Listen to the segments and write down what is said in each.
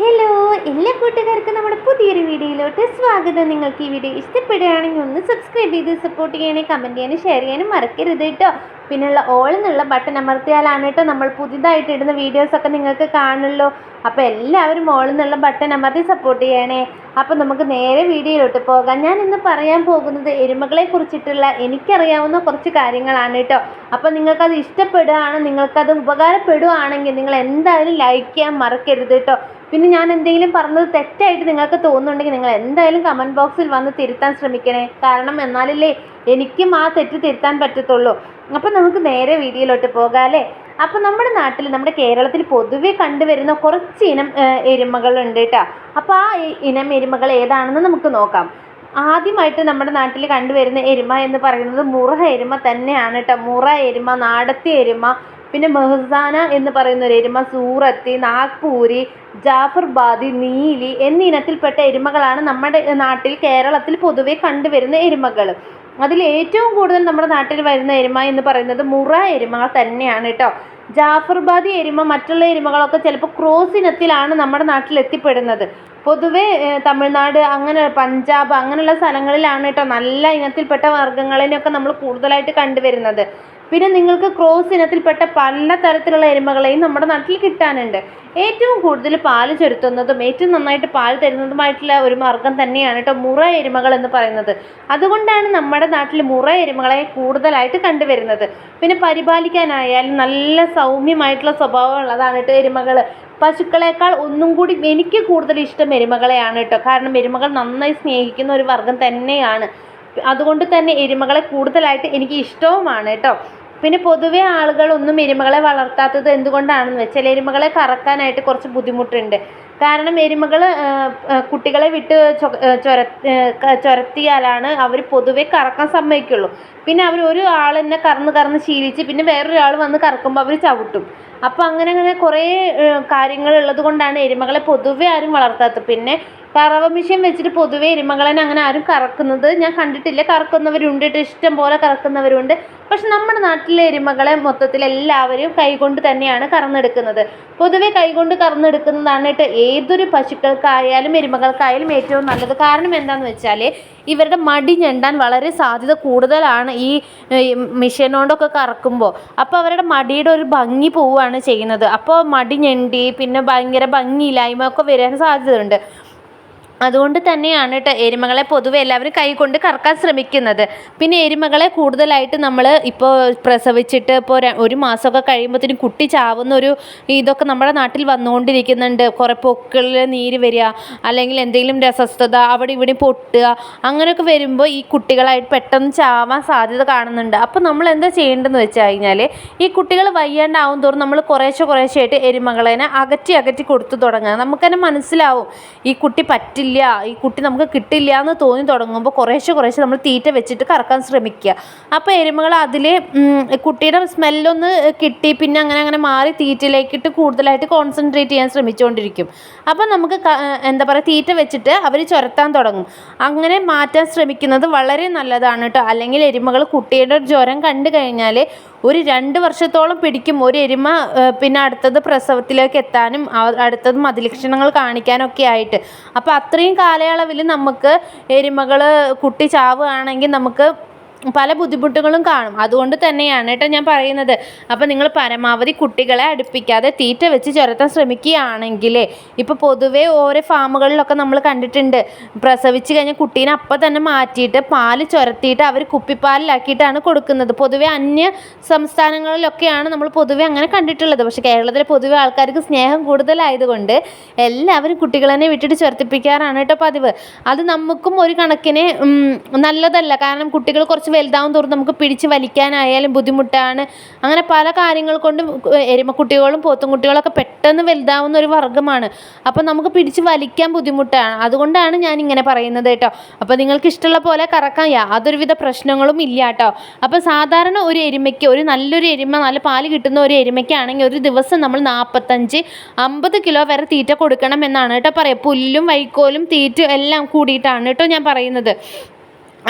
Hello എല്ലാ കൂട്ടുകാർക്കും നമ്മുടെ പുതിയൊരു വീഡിയോയിലോട്ട് സ്വാഗതം. നിങ്ങൾക്ക് ഈ വീഡിയോ ഇഷ്ടപ്പെടുകയാണെങ്കിൽ ഒന്ന് സബ്സ്ക്രൈബ് ചെയ്ത് സപ്പോർട്ട് ചെയ്യണേ കമന്റ് ചെയ്യാനും ഷെയർ ചെയ്യാനും മറക്കരുത് കേട്ടോ. പിന്നെയുള്ള ഓൾ എന്നുള്ള ബട്ടൺ അമർത്തിയാലാണ് കേട്ടോ നമ്മൾ പുതിയതായിട്ട് ഇടുന്ന വീഡിയോസൊക്കെ നിങ്ങൾക്ക് കാണുള്ളൂ. അപ്പോൾ എല്ലാവരും ഓൾ എന്നുള്ള ബട്ടൺ അമർത്തി സപ്പോർട്ട് ചെയ്യണേ. അപ്പോൾ നമുക്ക് നേരെ വീഡിയോയിലോട്ട് പോകാം. ഞാൻ ഇന്ന് പറയാൻ പോകുന്നത് എരുമകളെ കുറിച്ചിട്ടുള്ള എനിക്കറിയാവുന്ന കുറച്ച് കാര്യങ്ങളാണ് കേട്ടോ. അപ്പോൾ നിങ്ങൾക്കത് ഇഷ്ടപ്പെടുകയാണ് നിങ്ങൾക്കത് ഉപകാരപ്പെടുകയാണെങ്കിൽ നിങ്ങൾ എന്തായാലും ലൈക്ക് ചെയ്യാൻ മറക്കരുത് കേട്ടോ. പിന്നെ ഞാൻ എന്തെങ്കിലും പറഞ്ഞത് തെറ്റായിട്ട് നിങ്ങൾക്ക് തോന്നുന്നുണ്ടെങ്കിൽ നിങ്ങൾ എന്തായാലും കമന്റ് ബോക്സിൽ വന്ന് തിരുത്താൻ ശ്രമിക്കണേ. കാരണം എന്നാലല്ലേ എനിക്കും ആ തെറ്റ് തിരുത്താൻ പറ്റത്തുള്ളൂ. അപ്പം നമുക്ക് നേരെ വീഡിയോയിലോട്ട് പോകാമല്ലേ അപ്പം അപ്പോൾ നമ്മുടെ നാട്ടിൽ നമ്മുടെ കേരളത്തിൽ പൊതുവെ കണ്ടുവരുന്ന കുറച്ച് ഇനം എരുമകളുണ്ട് കേട്ടോ. അപ്പോൾ ആ ഇനം എരുമകൾ ഏതാണെന്ന് നമുക്ക് നോക്കാം. ആദ്യമായിട്ട് നമ്മുടെ നാട്ടിൽ കണ്ടുവരുന്ന എരുമ എന്ന് പറയുന്നത് മുറ എരുമ തന്നെയാണ് കേട്ടോ. മുറ എരുമ നാടത്തി എരുമ പിന്നെ മെഹസാന എന്ന് പറയുന്ന ഒരു എരുമ സൂറത്തി നാഗ്പൂരി ജാഫർബാദി നീലി എന്നീ ഇനത്തിൽപ്പെട്ട എരുമകളാണ് നമ്മുടെ നാട്ടിൽ കേരളത്തിൽ പൊതുവെ കണ്ടുവരുന്ന എരുമകൾ. അതിൽ ഏറ്റവും കൂടുതൽ നമ്മുടെ നാട്ടിൽ വരുന്ന എരുമ എന്ന് പറയുന്നത് മുറ എരുമകൾ തന്നെയാണ് കേട്ടോ. ജാഫർബാദി എരുമ മറ്റുള്ള എരുമകളൊക്കെ ചിലപ്പോൾ ക്രോസ് ഇനത്തിലാണ് നമ്മുടെ നാട്ടിൽ എത്തിപ്പെടുന്നത്. പൊതുവെ തമിഴ്നാട് അങ്ങനെ പഞ്ചാബ് അങ്ങനെയുള്ള സ്ഥലങ്ങളിലാണ് കേട്ടോ നല്ല ഇനത്തിൽപ്പെട്ട വർഗങ്ങളിനെയൊക്കെ നമ്മൾ കൂടുതലായിട്ട് കണ്ടുവരുന്നത്. പിന്നെ നിങ്ങൾക്ക് ക്രോസ് ഇനത്തിൽപ്പെട്ട പല തരത്തിലുള്ള എരുമകളെയും നമ്മുടെ നാട്ടിൽ കിട്ടാനുണ്ട്. ഏറ്റവും കൂടുതൽ പാൽ ചുരുത്തുന്നതും ഏറ്റവും നന്നായിട്ട് പാൽ തരുന്നതുമായിട്ടുള്ള ഒരു മാർഗം തന്നെയാണ് കേട്ടോ മുറ എരുമകൾ എന്ന് പറയുന്നത്. അതുകൊണ്ടാണ് നമ്മുടെ നാട്ടിൽ മുറ എരുമകളെ കൂടുതലായിട്ട് കണ്ടുവരുന്നത്. പിന്നെ പരിപാലിക്കാനായാലും നല്ല സൗമ്യമായിട്ടുള്ള സ്വഭാവമുള്ളതാണ് കേട്ടോ എരുമകൾ പശുക്കളേക്കാൾ ഒന്നും കൂടി എനിക്ക് കൂടുതൽ ഇഷ്ടം എരുമകളെയാണ് കേട്ടോ കാരണം എരുമകൾ നന്നായി സ്നേഹിക്കുന്ന ഒരു വർഗം തന്നെയാണ്. അതുകൊണ്ട് തന്നെ എരുമകളെ കൂടുതലായിട്ട് എനിക്ക് ഇഷ്ടവുമാണ് കേട്ടോ. പിന്നെ പൊതുവേ ആളുകളൊന്നും എരുമകളെ വളർത്താത്തത് എന്തുകൊണ്ടാണെന്ന് വെച്ചാൽ എരുമകളെ കറക്കാനായിട്ട് കുറച്ച് ബുദ്ധിമുട്ടുണ്ട്. കാരണം എരുമകൾ കുട്ടികളെ വിട്ട് ചൊരത്തിയാലാണ് അവർ പൊതുവെ കറക്കാൻ സമ്മതിക്കുള്ളൂ. പിന്നെ അവർ ഒരു ആൾ തന്നെ കറന്ന് കറന്ന് ശീലിച്ച് പിന്നെ വേറൊരാൾ വന്ന് കറക്കുമ്പോൾ അവർ ചവിട്ടും. അപ്പോൾ അങ്ങനെ അങ്ങനെ കുറേ കാര്യങ്ങൾ ഉള്ളത് കൊണ്ടാണ് എരുമകളെ പൊതുവെ ആരും വളർത്താത്തത്. പിന്നെ കറവ മെഷീൻ വെച്ചിട്ട് പൊതുവെ എരുമകളെ അങ്ങനെ ആരും കറക്കുന്നത് ഞാൻ കണ്ടിട്ടില്ല. കറക്കുന്നവരുണ്ട് ഇഷ്ടം പോലെ കറക്കുന്നവരുണ്ട്. പക്ഷെ നമ്മുടെ നാട്ടിലെ എരുമകളെ മൊത്തത്തിൽ എല്ലാവരും കൈകൊണ്ട് തന്നെയാണ് കറന്നെടുക്കുന്നത്. പൊതുവെ കൈകൊണ്ട് കറന്നെടുക്കുന്നതാണ് ഏതൊരു പശുക്കൾക്കായാലും എരുമകൾക്കായാലും ഏറ്റവും നല്ലത്. കാരണം എന്താണെന്ന് വെച്ചാൽ ഇവരുടെ മടി ഞെണ്ടാൻ വളരെ സാധ്യത കൂടുതലാണ് ഈ മെഷീൻ കൊണ്ടൊക്കെ കറക്കുമ്പോൾ. അപ്പോൾ അവരുടെ മടിയുടെ ഒരു ഭംഗി പോവുകയാണ് ചെയ്യുന്നത്. അപ്പോൾ മടി ഞെണ്ടി പിന്നെ ഭയങ്കര ഭംഗിയില്ലായ്മ ഒക്കെ വരാൻ സാധ്യതയുണ്ട്. അതുകൊണ്ട് തന്നെയാണ് കേട്ടോ എരുമകളെ പൊതുവെ എല്ലാവരും കൈകൊണ്ട് കറക്കാൻ ശ്രമിക്കുന്നത്. പിന്നെ എരുമകളെ കൂടുതലായിട്ട് നമ്മൾ ഇപ്പോൾ പ്രസവിച്ചിട്ട് ഇപ്പോൾ ഒരു മാസമൊക്കെ കഴിയുമ്പോഴത്തേനും കുട്ടി ചാവുന്ന ഒരു ഇതൊക്കെ നമ്മുടെ നാട്ടിൽ വന്നുകൊണ്ടിരിക്കുന്നുണ്ട് കുറേ പൊക്കിളിൽ നീര് വരിക അല്ലെങ്കിൽ എന്തെങ്കിലും രസസ്ഥത അവിടെ ഇവിടെ പൊട്ടുക അങ്ങനെയൊക്കെ വരുമ്പോൾ ഈ കുട്ടികളായിട്ട് പെട്ടെന്ന് ചാവാൻ സാധ്യത കാണുന്നുണ്ട്. അപ്പോൾ നമ്മൾ എന്താ ചെയ്യേണ്ടതെന്ന് വെച്ച് കഴിഞ്ഞാൽ ഈ കുട്ടികൾ വയ്യാണ്ടാവും തോറും നമ്മൾ കുറേശ്ശെ കുറേശ്ശെ ആയിട്ട് എരുമകളെ അകറ്റി അകറ്റി കൊടുത്തു തുടങ്ങുക. നമുക്കതിനെ മനസ്സിലാവും ഈ കുട്ടി പറ്റില്ല ഈ കുട്ടി നമുക്ക് കിട്ടില്ല എന്ന് തോന്നി തുടങ്ങുമ്പോൾ കുറേശ്ശെ കുറേശ്ശെ നമ്മൾ തീറ്റ വെച്ചിട്ട് കറക്കാൻ ശ്രമിക്കുക അപ്പോൾ എരുമകൾ അതിൽ കുട്ടിയുടെ സ്മെല്ലൊന്ന് കിട്ടി പിന്നെ അങ്ങനെ അങ്ങനെ മാറി തീറ്റയിലേക്കിട്ട് കൂടുതലായിട്ട് കോൺസെൻട്രേറ്റ് ചെയ്യാൻ ശ്രമിച്ചുകൊണ്ടിരിക്കും അപ്പോൾ നമുക്ക് എന്താ പറയുക തീറ്റ വെച്ചിട്ട് അവർ ചുരത്താൻ തുടങ്ങും. അങ്ങനെ മാറ്റാൻ ശ്രമിക്കുന്നത് വളരെ നല്ലതാണ് കേട്ടോ അല്ലെങ്കിൽ എരുമകൾ കുട്ടിയുടെ ജ്വരം കണ്ടു കഴിഞ്ഞാൽ ഒരു രണ്ട് വർഷത്തോളം പിടിക്കും ഒരു എരുമ പിന്നെ അടുത്തത് പ്രസവത്തിലേക്ക് എത്താനും അടുത്തത് മതിലക്ഷണങ്ങൾ കാണിക്കാനൊക്കെ ആയിട്ട്. അപ്പോൾ അത്രയും കാലയളവിൽ നമുക്ക് എരുമകൾ കുട്ടി ചാവുകയാണെങ്കിൽ നമുക്ക് പല ബുദ്ധിമുട്ടുകളും കാണും. അതുകൊണ്ട് തന്നെയാണ് കേട്ടോ ഞാൻ പറയുന്നത്. അപ്പോൾ നിങ്ങൾ പരമാവധി കുട്ടികളെ അടുപ്പിക്കാതെ തീറ്റ വെച്ച് ചുരത്താൻ ശ്രമിക്കുകയാണെങ്കിൽ ഇപ്പോൾ പൊതുവേ ഓരോ ഫാമുകളിലൊക്കെ നമ്മൾ കണ്ടിട്ടുണ്ട്. പ്രസവിച്ച് കഴിഞ്ഞ കുട്ടീനെ അപ്പം തന്നെ മാറ്റിയിട്ട് പാൽ ചുരത്തിയിട്ട് അവർ കുപ്പിപ്പാലിലാക്കിയിട്ടാണ് കൊടുക്കുന്നത്. പൊതുവെ അന്യ സംസ്ഥാനങ്ങളിലൊക്കെയാണ് നമ്മൾ പൊതുവെ അങ്ങനെ കണ്ടിട്ടുള്ളത്. പക്ഷേ കേരളത്തിലെ പൊതുവെ ആൾക്കാർക്ക് സ്നേഹം കൂടുതലായതുകൊണ്ട് എല്ലാവരും കുട്ടികളെന്നെ വിട്ടിട്ട് ചുരത്തിപ്പിക്കാറാണ് കേട്ടോ പതിവ്. അത് നമുക്കും ഒരു കണക്കിന് നല്ലതല്ല. കാരണം കുട്ടികൾ കുറച്ച് വലുതാവും തോറും നമുക്ക് പിടിച്ച് വലിക്കാനായാലും ബുദ്ധിമുട്ടാണ്. അങ്ങനെ പല കാര്യങ്ങൾ കൊണ്ടും എരുമക്കുട്ടികളും പോത്തും കുട്ടികളൊക്കെ പെട്ടെന്ന് വലുതാവുന്ന ഒരു വർഗമാണ്. അപ്പോൾ നമുക്ക് പിടിച്ച് വലിക്കാൻ ബുദ്ധിമുട്ടാണ്. അതുകൊണ്ടാണ് ഞാൻ ഇങ്ങനെ പറയുന്നത് കേട്ടോ. അപ്പോൾ നിങ്ങൾക്ക് ഇഷ്ടമുള്ള പോലെ കറക്കാൻ യാതൊരുവിധ പ്രശ്നങ്ങളും ഇല്ല കേട്ടോ. അപ്പോൾ സാധാരണ ഒരു എരുമയ്ക്ക് ഒരു നല്ലൊരു എരുമ നല്ല പാൽ കിട്ടുന്ന ഒരു എരുമയ്ക്കാണെങ്കിൽ ഒരു ദിവസം നമ്മൾ നാൽപ്പത്തഞ്ച് അമ്പത് കിലോ വരെ തീറ്റ കൊടുക്കണം എന്നാണ് കേട്ടോ പറയുക. പുല്ലും വൈക്കോലും തീറ്റ എല്ലാം കൂടിയിട്ടാണ് കേട്ടോ ഞാൻ പറയുന്നത്.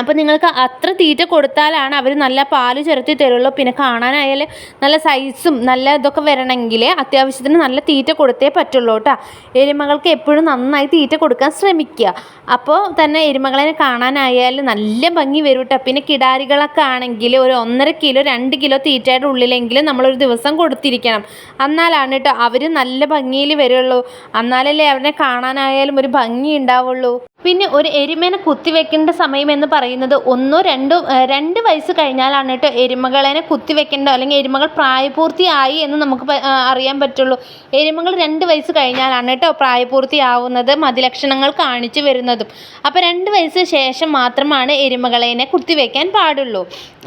അപ്പോൾ നിങ്ങൾക്ക് അത്ര തീറ്റ കൊടുത്താലാണ് അവർ നല്ല പാൽ ചുരത്തി തരുള്ളൂ. പിന്നെ കാണാനായാൽ നല്ല സൈസും നല്ല ഇതൊക്കെ വരണമെങ്കിൽ അത്യാവശ്യത്തിന് നല്ല തീറ്റ കൊടുത്തേ പറ്റുള്ളൂ കേട്ടോ. എരുമകൾക്ക് എപ്പോഴും നന്നായി തീറ്റ കൊടുക്കാൻ ശ്രമിക്കുക. അപ്പോൾ തന്നെ എരുമകളെ കാണാനായാൽ നല്ല ഭംഗി വരും കേട്ടോ. പിന്നെ കിടാരികളൊക്കെ ആണെങ്കിൽ ഒരു ഒന്നര കിലോ രണ്ട് കിലോ തീറ്റയുടെ ഉള്ളിലെങ്കിലും നമ്മളൊരു ദിവസം കൊടുത്തിരിക്കണം. എന്നാലാണ് കേട്ടോ അവർ നല്ല ഭംഗിയിൽ വരുള്ളൂ. എന്നാലല്ലേ അവരെ കാണാനായാലും ഒരു ഭംഗി ഉണ്ടാവുള്ളൂ. പിന്നെ ഒരു എരുമേനെ കുത്തിവെക്കേണ്ട സമയം എന്ന് പറയുന്നത് ഒന്നോ രണ്ടോ രണ്ട് വയസ്സ് കഴിഞ്ഞാലാണ് കേട്ടോ എരുമകളെ കുത്തിവെക്കേണ്ട അല്ലെങ്കിൽ എരുമകൾ പ്രായപൂർത്തിയായി എന്ന് നമുക്ക് അറിയാൻ പറ്റുള്ളൂ. എരുമകൾ രണ്ട് വയസ്സ് കഴിഞ്ഞാലാണ് കേട്ടോ പ്രായപൂർത്തിയാവുന്നത് മതിലക്ഷണങ്ങൾ കാണിച്ചു വരുന്നതും. അപ്പോൾ രണ്ട് വയസ്സ് ശേഷം മാത്രമാണ് എരുമകളെ കുത്തിവെക്കാൻ പാടുള്ളൂ.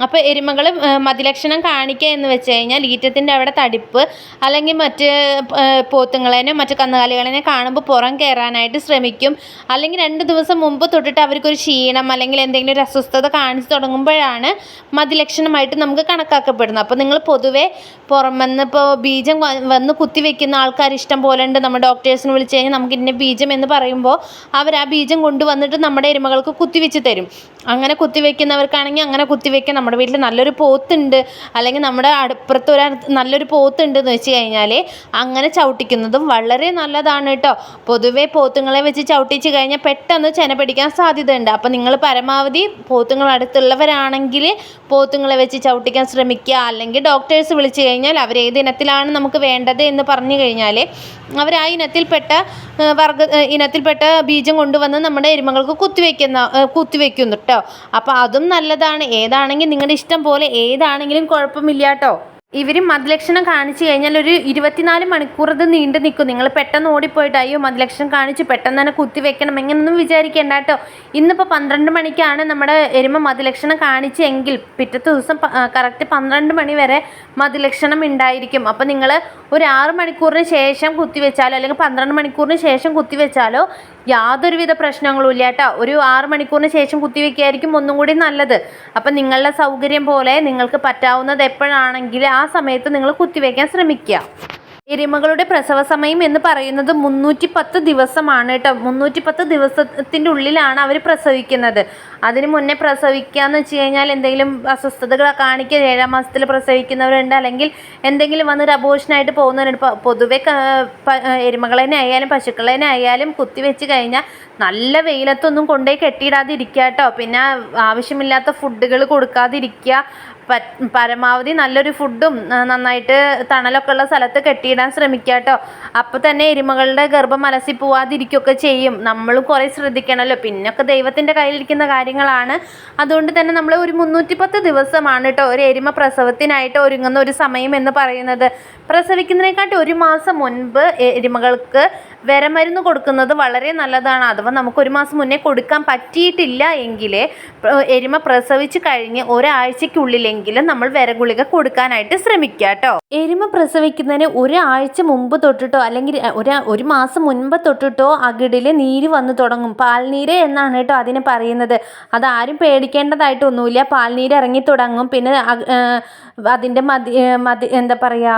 അപ്പോൾ എരുമകൾ മതിലക്ഷണം കാണിക്കുക എന്ന് വെച്ച് കഴിഞ്ഞാൽ ഈറ്റത്തിന്റെ അവിടെ തടിപ്പ് അല്ലെങ്കിൽ മറ്റ് പോത്തുങ്ങളെനെ മറ്റ് കന്നുകാലികളെനെ കാണുമ്പോൾ പുറം കയറാനായിട്ട് ശ്രമിക്കും. അല്ലെങ്കിൽ രണ്ട് ദിവസം മുമ്പ് തൊട്ടിട്ട് അവർക്കൊരു ക്ഷീണം അല്ലെങ്കിൽ എന്തെങ്കിലും ഒരു അസ്വസ്ഥത കാണിച്ചു തുടങ്ങുമ്പോഴാണ് മതിലക്ഷണമായിട്ട് നമുക്ക് കണക്കാക്കപ്പെടുന്നത്. അപ്പോൾ നിങ്ങൾ പൊതുവേ പുറമെന്ന് ഇപ്പോൾ ബീജം വന്ന് കുത്തിവെക്കുന്ന ആൾക്കാർ ഇഷ്ടം പോലെ ഉണ്ട്. നമ്മൾ ഡോക്ടേഴ്സിനെ വിളിച്ച് കഴിഞ്ഞാൽ നമുക്ക് ഇന്ന ബീജം എന്ന് പറയുമ്പോൾ അവർ ആ ബീജം കൊണ്ടുവന്നിട്ട് നമ്മുടെ എരുമകൾക്ക് കുത്തിവെച്ച് തരും. അങ്ങനെ കുത്തിവെക്കുന്നവർക്കാണെങ്കിൽ അങ്ങനെ കുത്തിവെക്കാം. നമ്മുടെ വീട്ടിൽ നല്ലൊരു പോത്തുണ്ട്. അല്ലെങ്കിൽ നമ്മുടെ അടുപ്പുറത്ത് ഒരു നല്ലൊരു പോത്തുണ്ട് എന്ന് വെച്ച് കഴിഞ്ഞാൽ അങ്ങനെ ചവിട്ടിക്കുന്നതും വളരെ നല്ലതാണ് കേട്ടോ. പൊതുവേ പോത്തുങ്ങളെ വെച്ച് ചവിട്ടിച്ച് കഴിഞ്ഞാൽ പെട്ടെന്ന് ചെന പിടിക്കാൻ സാധ്യതയുണ്ട്. അപ്പോൾ നിങ്ങൾ പരമാവധി പോത്തുങ്ങൾ അടുത്തുള്ളവരാണെങ്കിൽ പോത്തുങ്ങളെ വെച്ച് ചവിട്ടിക്കാൻ ശ്രമിക്കുക. അല്ലെങ്കിൽ ഡോക്ടേഴ്സ് വിളിച്ച് കഴിഞ്ഞാൽ അവർ ഏത് ഇനത്തിലാണ് നമുക്ക് വേണ്ടത് എന്ന് പറഞ്ഞു കഴിഞ്ഞാൽ അവർ ആ ഇനത്തിൽപ്പെട്ട വർഗ ഇനത്തിൽപ്പെട്ട ബീജം കൊണ്ടുവന്ന് നമ്മുടെ എരുമകൾക്ക് കുത്തിവെക്കുന്ന കുത്തിവെക്കുന്നു കേട്ടോ അപ്പോൾ അതും നല്ലതാണ്. ഏതാണെങ്കിൽ നിങ്ങളുടെ ഇഷ്ടം പോലെ ഏതാണെങ്കിലും കുഴപ്പമില്ല കേട്ടോ ഇവർ മതലക്ഷണം കാണിച്ചു കഴിഞ്ഞാൽ ഒരു ഇരുപത്തിനാല് മണിക്കൂർ അത് നീണ്ടു നിൽക്കും. നിങ്ങൾ പെട്ടെന്ന് ഓടിപ്പോയിട്ട് അയ്യോ മതലക്ഷണം കാണിച്ച് പെട്ടെന്ന് തന്നെ കുത്തിവെക്കണം എങ്ങനെയൊന്നും വിചാരിക്കേണ്ട കേട്ടോ. ഇന്നിപ്പോൾ പന്ത്രണ്ട് മണിക്കാണ് നമ്മുടെ എരുമ മതലക്ഷണം കാണിച്ചെങ്കിൽ പിറ്റത്തെ ദിവസം കറക്റ്റ് പന്ത്രണ്ട് മണി വരെ മതലക്ഷണം ഉണ്ടായിരിക്കും. അപ്പോൾ നിങ്ങൾ ഒരു ആറ് മണിക്കൂറിന് ശേഷം കുത്തിവെച്ചാലോ അല്ലെങ്കിൽ പന്ത്രണ്ട് മണിക്കൂറിന് ശേഷം കുത്തിവെച്ചാലോ യാതൊരുവിധ പ്രശ്നങ്ങളും ഇല്ല കേട്ടോ. ഒരു ആറ് മണിക്കൂറിന് ശേഷം കുത്തിവെക്കുകയായിരിക്കും ഒന്നും കൂടി നല്ലത്. അപ്പം നിങ്ങളുടെ സൗകര്യം പോലെ നിങ്ങൾക്ക് പറ്റാവുന്നത് എപ്പോഴാണെങ്കിൽ ആ സമയത്ത് നിങ്ങൾ കുത്തിവെക്കാൻ ശ്രമിക്കുക. എരുമകളുടെ പ്രസവ സമയം എന്ന് പറയുന്നത് മുന്നൂറ്റി പത്ത് ദിവസമാണ് കേട്ടോ. മുന്നൂറ്റി പത്ത് ദിവസത്തിന്റെ ഉള്ളിലാണ് അവർ പ്രസവിക്കുന്നത്. അതിന് മുന്നേ പ്രസവിക്കുക എന്ന് വെച്ച് കഴിഞ്ഞാൽ എന്തെങ്കിലും അസ്വസ്ഥതകൾ കാണിക്കുക ഏഴാം മാസത്തിൽ പ്രസവിക്കുന്നവരുണ്ട്. അല്ലെങ്കിൽ എന്തെങ്കിലും വന്ന് അബോഷനായിട്ട് പോകുന്നവരുണ്ട്. പൊതുവെ എരുമകളേനെ ആയാലും പശുക്കളേനെ ആയാലും കുത്തിവെച്ച് കഴിഞ്ഞാൽ നല്ല വെയിലത്തൊന്നും കൊണ്ടുപോയി കെട്ടിയിടാതിരിക്കുക കേട്ടോ പിന്നെ ആവശ്യമില്ലാത്ത ഫുഡുകൾ കൊടുക്കാതിരിക്കുക പരമാവധി നല്ലൊരു ഫുഡും നന്നായിട്ട് തണലൊക്കെ ഉള്ള സ്ഥലത്ത് കെട്ടിയിടാൻ ശ്രമിക്കുക കേട്ടോ അപ്പോൾ തന്നെ എരുമകളുടെ ഗർഭം അലസി പോവാതിരിക്കുകയൊക്കെ ചെയ്യും. നമ്മളും കുറേ ശ്രദ്ധിക്കണമല്ലോ പിന്നൊക്കെ ദൈവത്തിന്റെ കയ്യിലിരിക്കുന്ന കാര്യങ്ങളാണ്. അതുകൊണ്ട് തന്നെ നമ്മൾ ഒരു മുന്നൂറ്റി പത്ത് ദിവസമാണ് കേട്ടോ ഒരു എരുമ പ്രസവത്തിനായിട്ട് ഒരുങ്ങുന്ന ഒരു സമയം എന്ന് പറയുന്നത്. പ്രസവിക്കുന്നതിനെക്കാട്ടി ഒരു മാസം മുൻപ് എരുമകൾക്ക് വിരമരുന്ന് കൊടുക്കുന്നത് വളരെ നല്ലതാണ്. അഥവാ നമുക്ക് ഒരു മാസം മുന്നേ കൊടുക്കാൻ പറ്റിയിട്ടില്ല എങ്കിൽ എരുമ പ്രസവിച്ച് കഴിഞ്ഞ് ഒരാഴ്ചയ്ക്കുള്ളിലെങ്കിലും നമ്മൾ വിരഗുളിക കൊടുക്കാനായിട്ട് ശ്രമിക്കുക കേട്ടോ. എരുമ പ്രസവിക്കുന്നതിന് ഒരാഴ്ച മുമ്പ് തൊട്ടിട്ടോ അല്ലെങ്കിൽ ഒരു ഒരു മാസം മുൻപ് തൊട്ടിട്ടോ അകിടിൽ നീര് വന്ന് തുടങ്ങും. പാൽനീര് എന്നാണ് കേട്ടോ അതിന് പറയുന്നത്. അതാരും പേടിക്കേണ്ടതായിട്ടൊന്നുമില്ല. പാൽനീര് ഇറങ്ങി തുടങ്ങും. പിന്നെ അതിന്റെ മതി മതി എന്താ പറയുക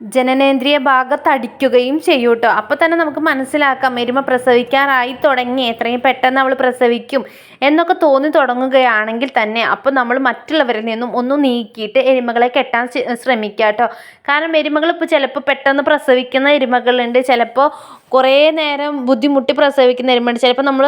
ജനനേന്ദ്രിയ ഭാഗത്തടിക്കുകയും ചെയ്യും കേട്ടോ അപ്പോൾ തന്നെ നമുക്ക് മനസ്സിലാക്കാം എരുമ പ്രസവിക്കാറായി തുടങ്ങി എത്രയും പെട്ടെന്ന് അവൾ പ്രസവിക്കും എന്നൊക്കെ തോന്നി തുടങ്ങുകയാണെങ്കിൽ തന്നെ അപ്പോൾ നമ്മൾ മറ്റുള്ളവരിൽ നിന്നും ഒന്ന് നീക്കിയിട്ട് എരുമകളെ കെട്ടാൻ ശ്രമിക്കാം കേട്ടോ കാരണം എരുമകൾ ഇപ്പോൾ ചിലപ്പോൾ പെട്ടെന്ന് പ്രസവിക്കുന്ന എരുമകളുണ്ട്. ചിലപ്പോൾ കുറേ നേരം ബുദ്ധിമുട്ടി പ്രസവിക്കുന്ന എരുമയുണ്ട്. ചിലപ്പോൾ നമ്മൾ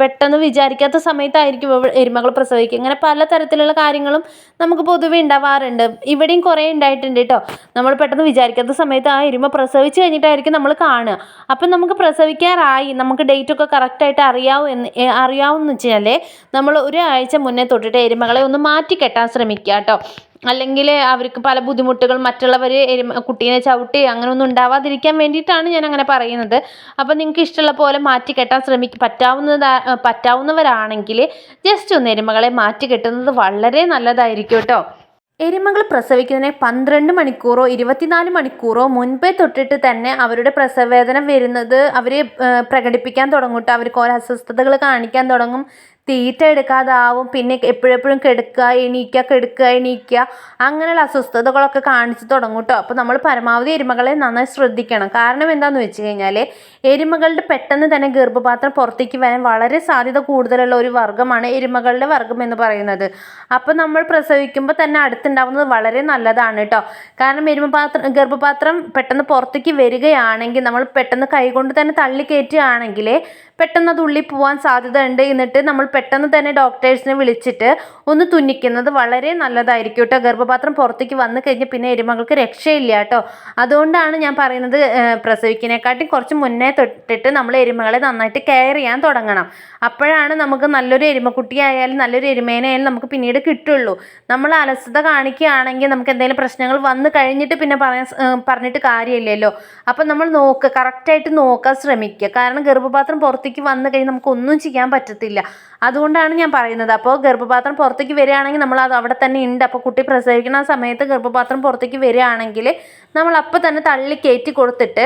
പെട്ടെന്ന് വിചാരിക്കാത്ത സമയത്തായിരിക്കും എരുമകൾ പ്രസവിക്കുക. ഇങ്ങനെ പല തരത്തിലുള്ള കാര്യങ്ങളും നമുക്ക് പൊതുവെ ഉണ്ടാവാറുണ്ട്. ഇവിടെയും കുറേ ഉണ്ടായിട്ടുണ്ട് കേട്ടോ. നമ്മൾ പെട്ടെന്ന് വിചാരിക്കാത്ത സമയത്ത് ആ എരുമ പ്രസവിച്ച് കഴിഞ്ഞിട്ടായിരിക്കും നമ്മൾ കാണുക. അപ്പം നമുക്ക് പ്രസവിക്കാറായി നമുക്ക് ഡേറ്റ് ഒക്കെ കറക്റ്റായിട്ട് അറിയാവൂ എന്ന് അറിയാവുന്ന വെച്ചാൽ നമ്മൾ ഒരാഴ്ച മുന്നേ തൊട്ടിട്ട് എരുമകളെ ഒന്ന് മാറ്റി കെട്ടാൻ ശ്രമിക്കുക കേട്ടോ. അല്ലെങ്കിൽ അവർക്ക് പല ബുദ്ധിമുട്ടുകൾ മറ്റുള്ളവർ കുട്ടീനെ ചവിട്ടി അങ്ങനെയൊന്നും ഉണ്ടാവാതിരിക്കാൻ വേണ്ടിയിട്ടാണ് ഞാൻ അങ്ങനെ പറയുന്നത്. അപ്പോൾ നിങ്ങൾക്ക് ഇഷ്ടമുള്ള പോലെ മാറ്റി കെട്ടാൻ ശ്രമിക്ക പറ്റാവുന്നതാ പറ്റാവുന്നവരാണെങ്കിൽ ജസ്റ്റ് ഒന്ന് എരുമകളെ മാറ്റി കെട്ടുന്നത് വളരെ നല്ലതായിരിക്കും കേട്ടോ. എരുമകൾ പ്രസവിക്കുന്നതിന് പന്ത്രണ്ട് മണിക്കൂറോ ഇരുപത്തിനാല് മണിക്കൂറോ മുൻപേ തൊട്ടിട്ട് തന്നെ അവരുടെ പ്രസവവേദന വരുന്നത് അവർ പ്രകടിപ്പിക്കാൻ തുടങ്ങും കേട്ടോ. അവർക്ക് ഓരോ അസ്വസ്ഥതകൾ കാണിക്കാൻ തുടങ്ങും. തീറ്റ എടുക്കാതാവും. പിന്നെ എപ്പോഴെപ്പോഴും കിടക്കുക എണീക്കുക കിടക്കുക എണീക്കുക. അങ്ങനെയുള്ള അസ്വസ്ഥതകളൊക്കെ കാണിച്ചു തുടങ്ങും കേട്ടോ അപ്പോൾ നമ്മൾ പരമാവധി എരുമകളെ നന്നായി ശ്രദ്ധിക്കണം. കാരണം എന്താണെന്ന് വെച്ച് കഴിഞ്ഞാൽ എരുമകളുടെ പെട്ടെന്ന് തന്നെ ഗർഭപാത്രം പുറത്തേക്ക് വരാൻ വളരെ സാധ്യത കൂടുതലുള്ള ഒരു വർഗമാണ് എരുമകളുടെ വർഗം എന്ന് പറയുന്നത്. അപ്പോൾ നമ്മൾ പ്രസവിക്കുമ്പോൾ തന്നെ അടുത്തുണ്ടാവുന്നത് വളരെ നല്ലതാണ് കേട്ടോ കാരണം എരുമപാത്രം ഗർഭപാത്രം പെട്ടെന്ന് പുറത്തേക്ക് വരികയാണെങ്കിൽ നമ്മൾ പെട്ടെന്ന് കൈകൊണ്ട് തന്നെ തള്ളി കയറ്റുകയാണെങ്കിൽ പെട്ടെന്ന് അത് ഉള്ളിൽ പോകാൻ സാധ്യത ഉണ്ട് എന്നിട്ട് നമ്മൾ പെട്ടെന്ന് തന്നെ ഡോക്ടേഴ്സിനെ വിളിച്ചിട്ട് ഒന്ന് തുന്നിക്കുന്നത് വളരെ നല്ലതായിരിക്കും കേട്ടോ. ഗർഭപാത്രം പുറത്തേക്ക് വന്നു കഴിഞ്ഞ് പിന്നെ എരുമകൾക്ക് രക്ഷയില്ല കേട്ടോ. അതുകൊണ്ടാണ് ഞാൻ പറയുന്നത് പ്രസവിക്കുന്നതിനെക്കാട്ടി കുറച്ച് മുന്നേ തൊട്ടിട്ട് നമ്മൾ എരുമകളെ നന്നായിട്ട് കെയർ ചെയ്യാൻ തുടങ്ങണം. അപ്പോഴാണ് നമുക്ക് നല്ലൊരു എരുമക്കുട്ടിയായാലും നല്ലൊരു എരുമേനായാലും നമുക്ക് പിന്നീട് കിട്ടുള്ളൂ. നമ്മൾ അലസത കാണിക്കുകയാണെങ്കിൽ നമുക്ക് എന്തെങ്കിലും പ്രശ്നങ്ങൾ വന്നു കഴിഞ്ഞിട്ട് പിന്നെ പറയാൻ പറഞ്ഞിട്ട് കാര്യമില്ലല്ലോ. അപ്പം നമ്മൾ നോക്കുക കറക്റ്റായിട്ട് നോക്കാൻ ശ്രമിക്കുക. കാരണം ഗർഭപാത്രം പുറത്തേക്ക് വന്നു കഴിഞ്ഞാൽ നമുക്കൊന്നും ചെയ്യാൻ പറ്റത്തില്ല. അതുകൊണ്ടാണ് ഞാൻ പറയുന്നത്. അപ്പോൾ ഗർഭപാത്രം പുറത്തേക്ക് വരികയാണെങ്കിൽ നമ്മൾ അത് അവിടെ തന്നെ ഉണ്ട്. അപ്പോൾ കുട്ടി പ്രസവിക്കുന്ന സമയത്ത് ഗർഭപാത്രം പുറത്തേക്ക് വരികയാണെങ്കിൽ നമ്മൾ അപ്പോൾ തന്നെ തള്ളി കയറ്റി കൊടുത്തിട്ട്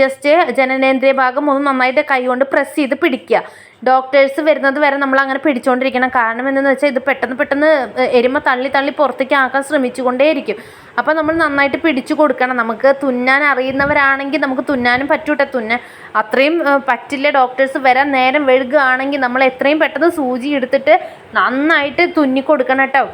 ജസ്റ്റ് ജനനേന്ദ്രിയ ഭാഗം ഒന്ന് നന്നായിട്ട് കൈകൊണ്ട് പ്രസ് ചെയ്ത് പിടിക്കുക. ഡോക്ടേഴ്സ് വരുന്നത് വരെ നമ്മൾ അങ്ങനെ പിടിച്ചുകൊണ്ടിരിക്കണം കാരണം എന്തെന്ന് വെച്ചാൽ ഇത് പെട്ടെന്ന് പെട്ടെന്ന് എരുമ തള്ളി തള്ളി പുറത്തേക്ക് ആക്കാൻ ശ്രമിച്ചുകൊണ്ടേയിരിക്കും. അപ്പോൾ നമ്മൾ നന്നായിട്ട് പിടിച്ചു കൊടുക്കണം. നമുക്ക് തുന്നാൻ അറിയുന്നവരാണെങ്കിൽ നമുക്ക് തുന്നാനും പറ്റൂട്ടെ. തുന്നാൻ അത്രയും പറ്റില്ല ഡോക്ടേഴ്സ് വരാൻ നേരം വെഴുകുകയാണെങ്കിൽ നമ്മൾ എത്രയും പെട്ടെന്ന് സൂചി എടുത്തിട്ട് നന്നായിട്ട് തുന്നി കൊടുക്കണം കേട്ടോ.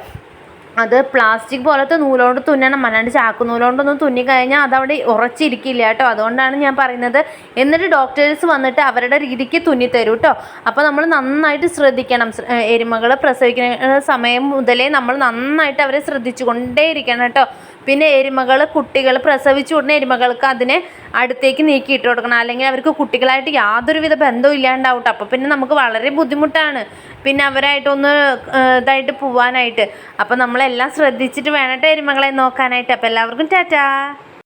അത് പ്ലാസ്റ്റിക് പോലത്തെ നൂലുകൊണ്ട് തുന്നണം. അല്ലാണ്ട് ചാക്കു നൂലുകൊണ്ടൊന്നും തുന്നിക്കഴിഞ്ഞാൽ അതവിടെ ഉറച്ചിരിക്കില്ല കേട്ടോ. അതുകൊണ്ടാണ് ഞാൻ പറയുന്നത്. എന്നിട്ട് ഡോക്ടേഴ്സ് വന്നിട്ട് അവരുടെ രീതിക്ക് തുന്നി തരും കേട്ടോ അപ്പോൾ നമ്മൾ നന്നായിട്ട് ശ്രദ്ധിക്കണം. എരുമകൾ പ്രസവിക്കുന്ന സമയം മുതലേ നമ്മൾ നന്നായിട്ട് അവരെ ശ്രദ്ധിച്ചു കൊണ്ടേയിരിക്കണം കേട്ടോ പിന്നെ എരുമകൾ കുട്ടികൾ പ്രസവിച്ച ഉടനെ എരുമകൾക്ക് അതിനെ അടുത്തേക്ക് നീക്കിയിട്ട് കൊടുക്കണം. അല്ലെങ്കിൽ അവർക്ക് കുട്ടികളായിട്ട് യാതൊരുവിധ ബന്ധവും ഇല്ലാണ്ടാവട്ടെ. അപ്പോൾ പിന്നെ നമുക്ക് വളരെ ബുദ്ധിമുട്ടാണ്. പിന്നെ അവരായിട്ടൊന്ന് ഇതായിട്ട് പോവാനായിട്ട്. അപ്പോൾ നമ്മളെല്ലാം ശ്രദ്ധിച്ചിട്ട് വേണം ട്ടോ എരുമകളെ നോക്കാനായിട്ട്. അപ്പോൾ എല്ലാവർക്കും ടാറ്റാ.